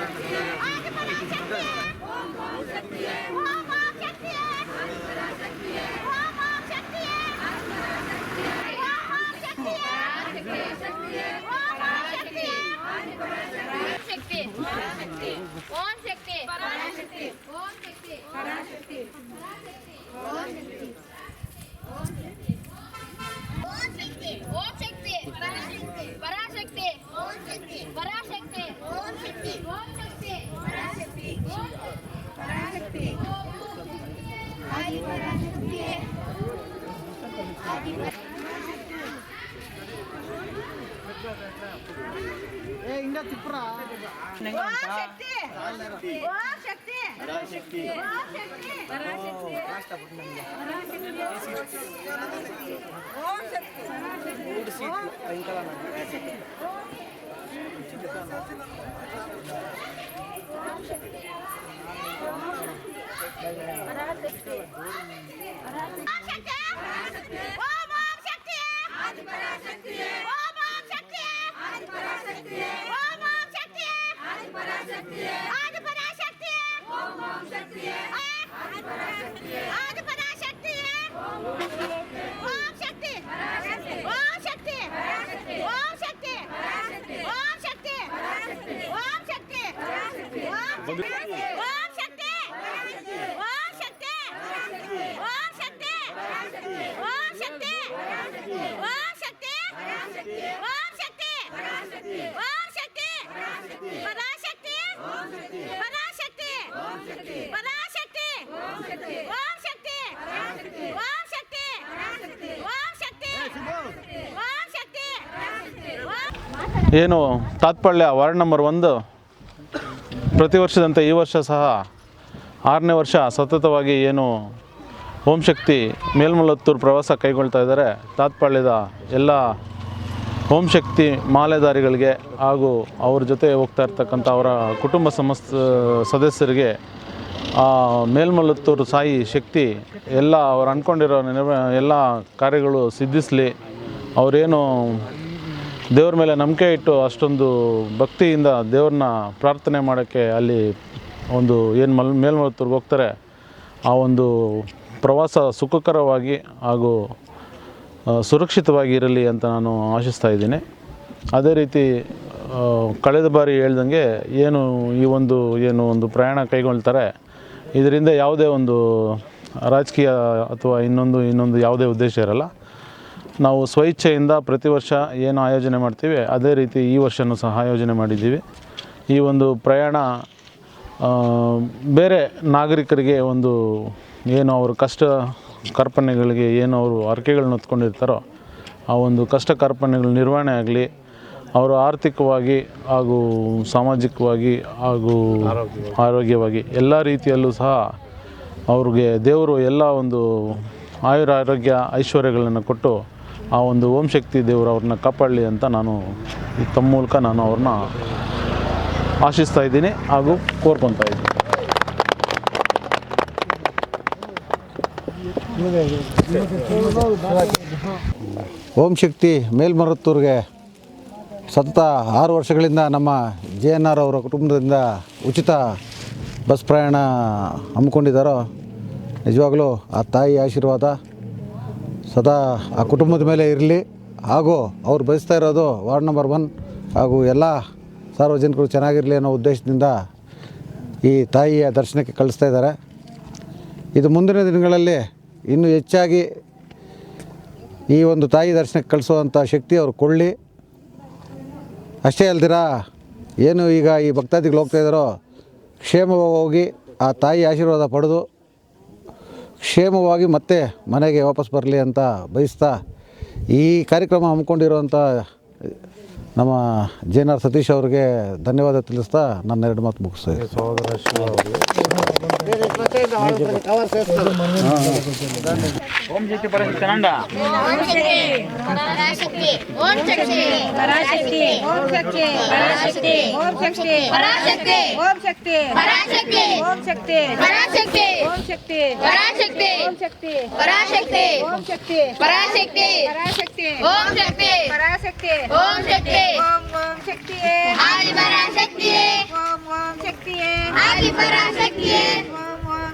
ओम ओम शक्ति है ओम ओम शक्ति है ఏ ఇంకా తిప్పురా శక్తి Vamos. ಏನು ತಾತ್ಪಳ್ಯ ವಾರ್ಡ್ ನಂಬರ್ ಒಂದು. ಪ್ರತಿ ವರ್ಷದಂತೆ ಈ ವರ್ಷ ಸಹ ಆರನೇ ವರ್ಷ ಸತತವಾಗಿ ಏನು ಓಂ ಶಕ್ತಿ ಮೇಲ್ಮಲತ್ತೂರು ಪ್ರವಾಸ ಕೈಗೊಳ್ತಾ ಇದ್ದಾರೆ. ತಾತ್ಪಾಳ್ಯದ ಎಲ್ಲ ಓಂ ಶಕ್ತಿ ಮಾಲೆದಾರಿಗಳಿಗೆ ಹಾಗೂ ಅವ್ರ ಜೊತೆ ಹೋಗ್ತಾ ಇರ್ತಕ್ಕಂಥ ಅವರ ಕುಟುಂಬ ಸಮಸ್ ಸದಸ್ಯರಿಗೆ ಮೇಲ್ಮಲತ್ತೂರು ಸಾಯಿ ಶಕ್ತಿ ಎಲ್ಲ ಅವ್ರು ಅಂದ್ಕೊಂಡಿರೋ ನೆನಪ ಎಲ್ಲ ಕಾರ್ಯಗಳು ಸಿದ್ಧಿಸಲಿ. ಅವರೇನು ದೇವ್ರ ಮೇಲೆ ನಂಬಿಕೆ ಇಟ್ಟು ಅಷ್ಟೊಂದು ಭಕ್ತಿಯಿಂದ ದೇವ್ರನ್ನ ಪ್ರಾರ್ಥನೆ ಮಾಡೋಕ್ಕೆ ಅಲ್ಲಿ ಒಂದು ಏನು ಮಲ್ ಮೇಲ್ಮಲತ್ತೂರ್ಗೆ ಹೋಗ್ತಾರೆ, ಆ ಒಂದು ಪ್ರವಾಸ ಸುಖಕರವಾಗಿ ಹಾಗೂ ಸುರಕ್ಷಿತವಾಗಿ ಇರಲಿ ಅಂತ ನಾನು ಆಶಿಸ್ತಾ ಇದ್ದೀನಿ. ಅದೇ ರೀತಿ ಕಳೆದ ಬಾರಿ ಹೇಳ್ದಂಗೆ ಏನು ಈ ಒಂದು, ಏನು ಒಂದು ಪ್ರಯಾಣ ಕೈಗೊಳ್ತಾರೆ, ಇದರಿಂದ ಯಾವುದೇ ಒಂದು ರಾಜಕೀಯ ಅಥವಾ ಇನ್ನೊಂದು ಇನ್ನೊಂದು ಯಾವುದೇ ಉದ್ದೇಶ ಇರಲ್ಲ. ನಾವು ಸ್ವಇಚ್ಛೆಯಿಂದ ಪ್ರತಿ ವರ್ಷ ಏನು ಆಯೋಜನೆ ಮಾಡ್ತೀವಿ, ಅದೇ ರೀತಿ ಈ ವರ್ಷವೂ ಸಹ ಆಯೋಜನೆ ಮಾಡಿದ್ದೀವಿ. ಈ ಒಂದು ಪ್ರಯಾಣ ಬೇರೆ ನಾಗರಿಕರಿಗೆ ಒಂದು ಏನು ಅವರು ಕಷ್ಟ ಕಾರ್ಪಣ್ಯಗಳಿಗೆ ಏನು ಅವರು ಹರಕೆಗಳನ್ನ ಹೊತ್ಕೊಂಡಿರ್ತಾರೋ, ಆ ಒಂದು ಕಷ್ಟ ಕಾರ್ಪಣ್ಯಗಳ ನಿರ್ವಹಣೆ ಆಗಲಿ, ಅವರು ಆರ್ಥಿಕವಾಗಿ ಹಾಗೂ ಸಾಮಾಜಿಕವಾಗಿ ಹಾಗೂ ಆರೋಗ್ಯವಾಗಿ ಎಲ್ಲ ರೀತಿಯಲ್ಲೂ ಸಹ ಅವ್ರಿಗೆ ದೇವರು ಎಲ್ಲ ಒಂದು ಆಯುರ ಆರೋಗ್ಯ ಐಶ್ವರ್ಯಗಳನ್ನು ಕೊಟ್ಟು ಆ ಒಂದು ಓಂ ಶಕ್ತಿ ದೇವರು ಅವ್ರನ್ನ ಕಾಪಾಡಲಿ ಅಂತ ನಾನು ತಮ್ಮ ಮೂಲಕ ನಾನು ಅವ್ರನ್ನ ಆಶಿಸ್ತಾ ಇದ್ದೀನಿ ಹಾಗೂ ಕೋರ್ಕೊತಾ ಇದ್ದೀನಿ. ಓಂ ಶಕ್ತಿ ಮೇಲ್ಮರುತ್ತೂರಿಗೆ ಸತತ ಆರು ವರ್ಷಗಳಿಂದ ನಮ್ಮ ಜೆ ಎನ್ ಆರ್ ಅವರ ಕುಟುಂಬದಿಂದ ಉಚಿತ ಬಸ್ ಪ್ರಯಾಣ ಹಮ್ಮಿಕೊಂಡಿದ್ದಾರೋ, ನಿಜವಾಗಲೂ ಆ ತಾಯಿ ಆಶೀರ್ವಾದ ಸದಾ ಆ ಕುಟುಂಬದ ಮೇಲೆ ಇರಲಿ ಹಾಗೂ ಅವ್ರು ಬಯಸ್ತಾ ಇರೋದು ವಾರ್ಡ್ ನಂಬರ್ ಒನ್ ಹಾಗೂ ಎಲ್ಲ ಸಾರ್ವಜನಿಕರು ಚೆನ್ನಾಗಿರಲಿ ಅನ್ನೋ ಉದ್ದೇಶದಿಂದ ಈ ತಾಯಿಯ ದರ್ಶನಕ್ಕೆ ಕಳಿಸ್ತಾ ಇದ್ದಾರೆ. ಇದು ಮುಂದಿನ ದಿನಗಳಲ್ಲಿ ಇನ್ನೂ ಹೆಚ್ಚಾಗಿ ಈ ಒಂದು ತಾಯಿ ದರ್ಶನಕ್ಕೆ ಕಳಿಸುವಂಥ ಶಕ್ತಿ ಅವರು ಕೊಳ್ಳಿ. ಅಷ್ಟೇ ಅಲ್ದಿರ, ಏನು ಈಗ ಈ ಭಕ್ತಾದಿಗಳು ಹೋಗ್ತಾ ಇದ್ದಾರೋ, ಕ್ಷೇಮವಾಗಿ ಹೋಗಿ ಆ ತಾಯಿ ಆಶೀರ್ವಾದ ಪಡೆದು ಕ್ಷೇಮವಾಗಿ ಮತ್ತೆ ಮನೆಗೆ ವಾಪಸ್ ಬರಲಿ ಅಂತ ಬಯಸ್ತಾ ಈ ಕಾರ್ಯಕ್ರಮ ಹಮ್ಮಿಕೊಂಡಿರುವಂಥ ನಮ್ಮ ಜೆ ಸತೀಶ್ ಅವರಿಗೆ ಧನ್ಯವಾದ ತಿಳಿಸ್ತಾ ನನ್ನ ಎರಡು ಮಾತು ಮುಗಿಸ್ತೀನಿ ಪರಾಶಕ್ತಿ ಓಂ ಶಕ್ತಿ ஓம் ஓம் சக்தியே ஆதிபராசக்தியே ஓம் ஓம் சக்தியே ஆதிபராசக்தியே ஓம் ஓம்